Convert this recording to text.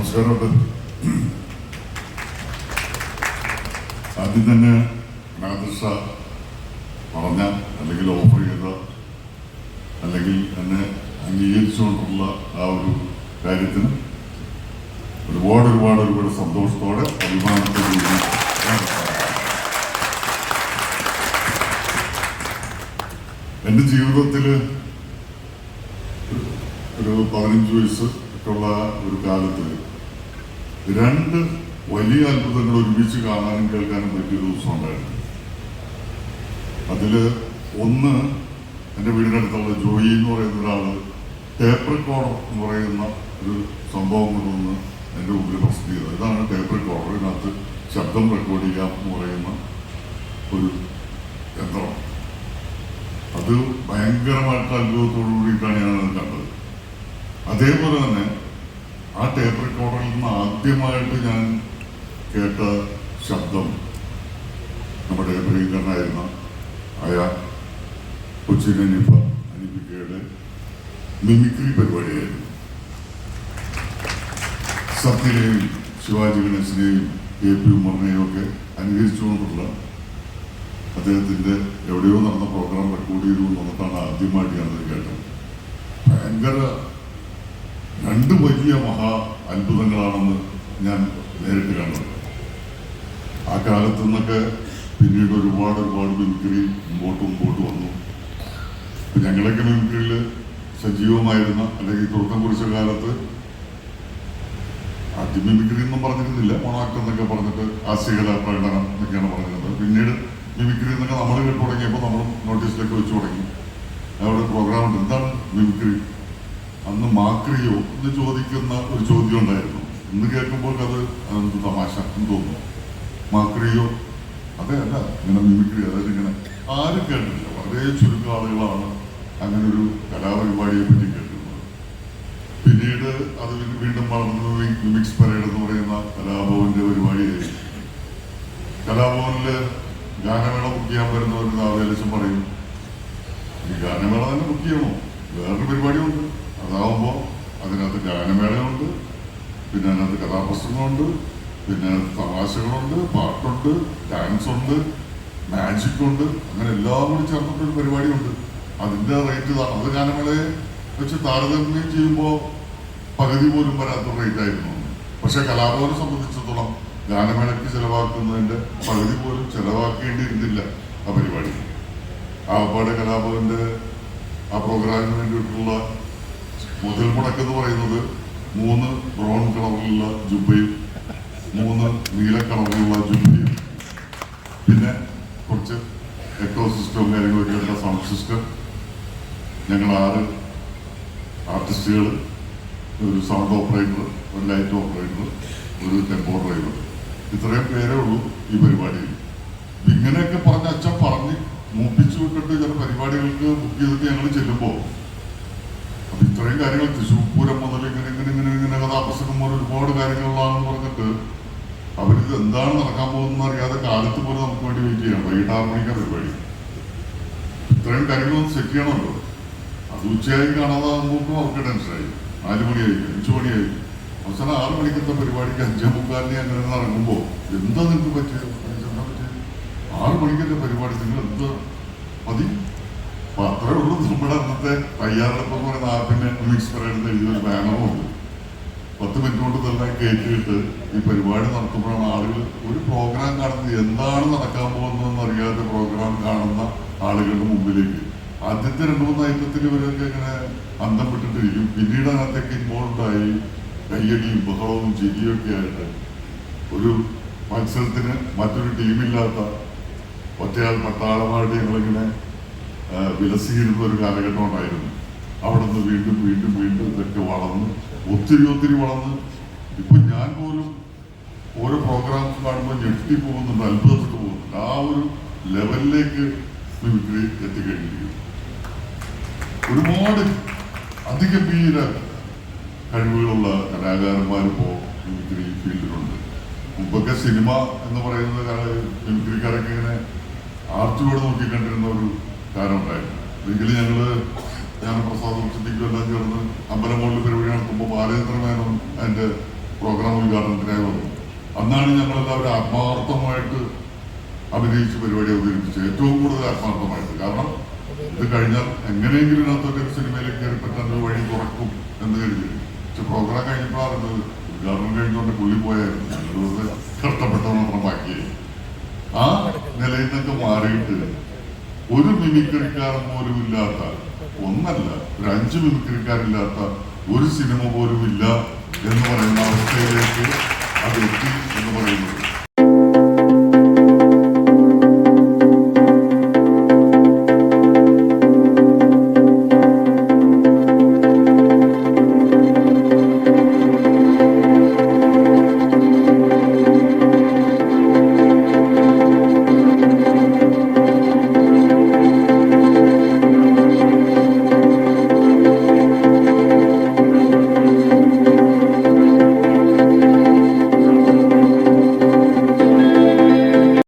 നമസ്കാരമുണ്ട് ആദ്യം തന്നെ നാദൃഷ പറഞ്ഞ അല്ലെങ്കിൽ ഓഫർ ചെയ്ത അല്ലെങ്കിൽ എന്നെ അംഗീകരിച്ചുകൊണ്ടുള്ള ആ ഒരു കാര്യത്തിന് ഒരുപാട് ഒരുപാട് ഒരുപാട് സന്തോഷത്തോടെ അഭിമാനത്തോടെ. എന്റെ ജീവിതത്തിൽ ഒരു പതിനഞ്ച് വയസ്സ് ഒക്കെയുള്ള ഒരു കാലത്ത് രണ്ട് വലിയ അത്ഭുതങ്ങൾ ഒരുമിച്ച് കാണാനും കേൾക്കാനും പറ്റിയ ഒരു ദിവസം ഉണ്ടായിരുന്നു അതിൽ ഒന്ന് എന്റെ വീടിനടുത്തുള്ള ജോയി എന്ന് പറയുന്ന ഒരാൾ ടേപ്പ് റെക്കോർഡർ എന്ന് പറയുന്ന ഒരു സംഭവം കൊണ്ടുവന്ന് എന്റെ മുമ്പിൽ പ്രസന്റ് ചെയ്തത് ഇതാണ് ടേപ്പ് റെക്കോർഡർ ഇതിനകത്ത് ശബ്ദം റെക്കോർഡ് ചെയ്യാം എന്ന് പറയുന്ന ഒരു യന്ത്രം. അത് ഭയങ്കരമായിട്ട് അത്ഭുതത്തോടു കൂടിയിട്ടാണ് ഞാൻ അത് കണ്ടത്. അതേപോലെ തന്നെ ആ ടേപ്പ് റെക്കോർഡറിൽ നിന്ന് ആദ്യമായിട്ട് ഞാൻ കേട്ട ശബ്ദം നമ്മുടെ പ്രിയങ്കരനായിരുന്ന ആയ കൊച്ചിൻ അനിപ്പ അനിപ്പിക്കയുടെ മിമിക്രി പരിപാടിയായിരുന്നു. സത്യനെയും ശിവാജി ഗണേശനെയും കെ പി ഉമ്മറിനെയും ഒക്കെ അനുകരിച്ചുകൊണ്ടുള്ള അദ്ദേഹത്തിന്റെ എവിടെയോ നടന്ന പ്രോഗ്രാം റെക്കോർഡ് ചെയ്തു എന്നിട്ടാണ് ആദ്യമായിട്ട് ഞാനത് കേട്ടത്. ഭയങ്കര രണ്ട് വലിയ മഹാ അത്ഭുതങ്ങളാണെന്ന് ഞാൻ നേരിട്ട് കണ്ടത് ആ കാലത്തു നിന്നൊക്കെ പിന്നീട് ഒരുപാട് ഒരുപാട് മിമിക്രി മുമ്പോട്ട് മുമ്പോട്ട് വന്നു. ഞങ്ങളൊക്കെ മിമിക്രിയിൽ സജീവമായിരുന്ന അല്ലെങ്കിൽ തുടക്കം കുറിച്ച കാലത്ത് ആദ്യം മിമിക്രി എന്നും പറഞ്ഞിരുന്നില്ല മോണാക്ട് എന്നൊക്കെ പറഞ്ഞിട്ട് ഹാസ്യകല പ്രകടനം എന്നൊക്കെയാണ് പറഞ്ഞിരുന്നത്. പിന്നീട് മിമിക്രി എന്നൊക്കെ നമ്മൾ കേട്ടു തുടങ്ങിയപ്പോൾ നമ്മൾ നോട്ടീസിലൊക്കെ വെച്ച് തുടങ്ങി. അവിടെ പ്രോഗ്രാം ഉണ്ട്. എന്താണ് മിമിക്രി അന്ന് മാക്രിയോ എന്ന് ചോദിക്കുന്ന ഒരു ചോദ്യം ഉണ്ടായിരുന്നു. ഇന്ന് കേൾക്കുമ്പോൾ അത് എന്ത് തമാശ എന്ന് തോന്നുന്നു. മാക്രിയോ അതെ അല്ല ഇങ്ങനെ മിമിക്രി അതായത് ഇങ്ങനെ ആരും കേട്ടിട്ടില്ല. വളരെ ചുരുക്കം ആളുകളാണ് അങ്ങനെ ഒരു കലാപരിപാടിയെ പറ്റി കേട്ടിരുന്നത് പിന്നീട് അത് വീണ്ടും വളർന്നത് മിമിക്സ് പരേഡ് എന്ന് പറയുന്ന കലാഭവന്റെ പരിപാടിയായി കലാഭവനിൽ ഗാനമേള ബുക്ക് ചെയ്യാൻ വരുന്നവർ ആവേശം പറയും ഈ ഗാനമേള തന്നെ ബുക്ക് ചെയ്യണോ? വേറൊരു പരിപാടിയുണ്ട്. അതാവുമ്പോൾ അതിനകത്ത് ഗാനമേളയുണ്ട് പിന്നെ അതിനകത്ത് കഥാപ്രസംഗമുണ്ട് പിന്നെ തമാശകളുണ്ട് പാട്ടുണ്ട് ഡാൻസ് ഉണ്ട് മാജിക് ഉണ്ട് അങ്ങനെ എല്ലാം കൂടി ചേർന്നിട്ടൊരു പരിപാടിയുണ്ട്. അതിന്റെ റേറ്റ് അത് ഗാനമേളയെ വെച്ച് താരതമ്യം ചെയ്യുമ്പോൾ പകുതി പോലും വരാത്ത റേറ്റ് പക്ഷേ കലാഭവനെ സംബന്ധിച്ചിടത്തോളം ഗാനമേളയ്ക്ക് ചിലവാക്കുന്നതിന്റെ പകുതി പോലും ചെലവാക്കേണ്ടിയിരുന്നില്ല ആ പരിപാടി. ആപ്പാട് കലാഭവന്റെ ആ പ്രോഗ്രാമിന് വേണ്ടിയിട്ടുള്ള മുതൽ മുടക്ക് എന്ന് പറയുന്നത് മൂന്ന് ബ്രൗൺ കളറിലുള്ള ജുബയും മൂന്ന് നീല കളറിലുള്ള ജുബയും. പിന്നെ കുറച്ച് എക്കോ സിസ്റ്റവും കാര്യങ്ങളൊക്കെ ഉള്ള സൗണ്ട് സിസ്റ്റം ഞങ്ങൾ ആറ് ആർട്ടിസ്റ്റുകൾ ഒരു സൗണ്ട് ഓപ്പറേറ്റർ ഒരു ലൈറ്റ് ഓപ്പറേറ്റർ ഒരു ടെമ്പോ ഡ്രൈവർ ഇത്രയും പേരേ ഉള്ളൂ ഈ പരിപാടിയിൽ. ഇങ്ങനെയൊക്കെ പറഞ്ഞ അച്ഛൻ പറഞ്ഞ് മൂപ്പിച്ചു വിട്ടിട്ട് ചില പരിപാടികൾക്ക് ബുക്ക് ചെയ്തിട്ട് ഞങ്ങൾ ചെല്ലുമ്പോൾ ഇത്രയും കാര്യങ്ങൾ തൃശ്ശൂർ പൂരം മുതൽ ഇങ്ങനെ ഇങ്ങനെ ഇങ്ങനെ ഇങ്ങനെ കഥാപ്രസംഗന്മാർ ഒരുപാട് കാര്യങ്ങളിലാണെന്ന് പറഞ്ഞിട്ട് അവരിത് എന്താണ് നടക്കാൻ പോകുന്നത് അറിയാതെ കാലത്ത് പോലെ നമുക്ക് വേണ്ടി വെയിറ്റ് ചെയ്യണം വൈകിട്ട് ആറ് മണിക്കാണ് പരിപാടി. ഇത്രയും കാര്യങ്ങളൊന്നും സെറ്റ് ചെയ്യണമല്ലോ. അത് ഉച്ചയായി കാണാതാകുമ്പോൾ അവർക്ക് ടെൻഷനായി. നാല് മണിയായി അഞ്ചു മണിയായി. അവസാനം ആറ് മണിക്കത്തെ പരിപാടിക്ക് അഞ്ചേ മുക്കാലിനെ അങ്ങനെ ഇറങ്ങുമ്പോൾ എന്താ നിങ്ങൾക്ക് പറ്റിയത്? എന്താ പറ്റിയത്? ആറ് മണിക്കത്തെ പരിപാടി നിങ്ങൾ എന്താ? മതി. അപ്പൊ അത്രേ ഉള്ളൂ. നമ്മുടെ അന്നത്തെ തയ്യാറെടുപ്പ് എന്ന് പറയുന്ന ആപ്പിന്റെ മിക്സ് പറയുന്നത് എഴുതിയൊരു ബാനറും ഉണ്ട് പത്ത് മിനിറ്റ് കൊണ്ട് തന്നെ കയറ്റിയിട്ട് ഈ പരിപാടി നടത്തുമ്പോഴാണ് ആളുകൾ ഒരു പ്രോഗ്രാം കാണുന്നത്. എന്താണ് നടക്കാൻ പോകുന്നതെന്ന് അറിയാതെ പ്രോഗ്രാം കാണുന്ന ആളുകളുടെ മുമ്പിലേക്ക്. ആദ്യത്തെ രണ്ട് മൂന്ന് ഐറ്റത്തിൽ ഇവരൊക്കെ ഇങ്ങനെ അന്തം വിട്ടിട്ടിരിക്കും. പിന്നീട് അതിനകത്തേക്ക് ഇൻവോൾവ് ആയി കയ്യടിയും ബഹളവും ചിരിയും ഒക്കെ ആയിട്ട് ഒരു മത്സരത്തിന് മറ്റൊരു ടീമില്ലാത്ത ഒറ്റയാൾ പട്ടാളമായിട്ട് ഞങ്ങളിങ്ങനെ വിലസിയിരുന്ന ഒരു കാലഘട്ടം ഉണ്ടായിരുന്നു. അവിടെ നിന്ന് വീണ്ടും വീണ്ടും വീണ്ടും ഇതൊക്കെ വളർന്ന് ഒത്തിരി ഒത്തിരി വളർന്ന്. ഇപ്പൊ ഞാൻ പോലും ഓരോ പ്രോഗ്രാംസ് കാണുമ്പോൾ ഞെട്ടി പോകുന്നുണ്ട് അത്ഭുതപ്പെട്ടു പോകുന്നുണ്ട്. ആ ഒരു ലെവലിലേക്ക് മിമിക്രി എത്തിക്കഴിഞ്ഞിരിക്കുന്നു. ഒരുപാട് അതിഗംഭീര കഴിവുകളുള്ള കലാകാരന്മാർ ഇപ്പോൾ മിമിക്രി ഫീൽഡിലുണ്ട്. മുമ്പൊക്കെ സിനിമ എന്ന് പറയുന്നത് മിമിക്രിക്കാരൊക്കെ ഇങ്ങനെ നോക്കി നോക്കിക്കണ്ടിരുന്ന ഒരു കാലം ഉണ്ടായിരുന്നു ഒരിക്കലും ഞങ്ങൾ ഞാൻ പ്രസാദ് ഉച്ചത്തിക്കും എല്ലാം ചേർന്ന് അമ്പലമോളിൽ പരിപാടി നടത്തുമ്പോൾ ബാലേന്ദ്ര മേനം അതിന്റെ പ്രോഗ്രാം ഉദ്ഘാടനത്തിനായി വന്നു. അന്നാണ് ഞങ്ങളെല്ലാവരും ആത്മാർത്ഥമായിട്ട് അഭിനയിച്ച് പരിപാടി അവതരിപ്പിച്ചത്. ഏറ്റവും കൂടുതൽ ആത്മാർത്ഥമായിട്ട്. കാരണം ഇത് കഴിഞ്ഞാൽ എങ്ങനെയെങ്കിലും ഇതിനകത്തൊക്കെ ഒരു സിനിമയിലേക്ക് കയറി പറ്റാൻ ഒരു വഴി തുറക്കും എന്ന് കരുതി. പക്ഷെ പ്രോഗ്രാം കഴിഞ്ഞപ്പോൾ അറിഞ്ഞത് ഉദ്ഘാടനം കഴിഞ്ഞുകൊണ്ട് പുള്ളി പോയായിരുന്നു. ഞങ്ങൾ ബാക്കിയായി. ആ നിലയിൽ നിന്നൊക്കെ മാറിയിട്ട് ഒരു മിമിക്രിക്കാരൻ പോലും ഇല്ലാത്ത ഒന്നല്ല ഒരു അഞ്ച് മിമിക്രിക്കാരില്ലാത്ത ഒരു സിനിമ പോലും ഇല്ല എന്ന് പറയുന്ന അവസ്ഥയിലേക്ക്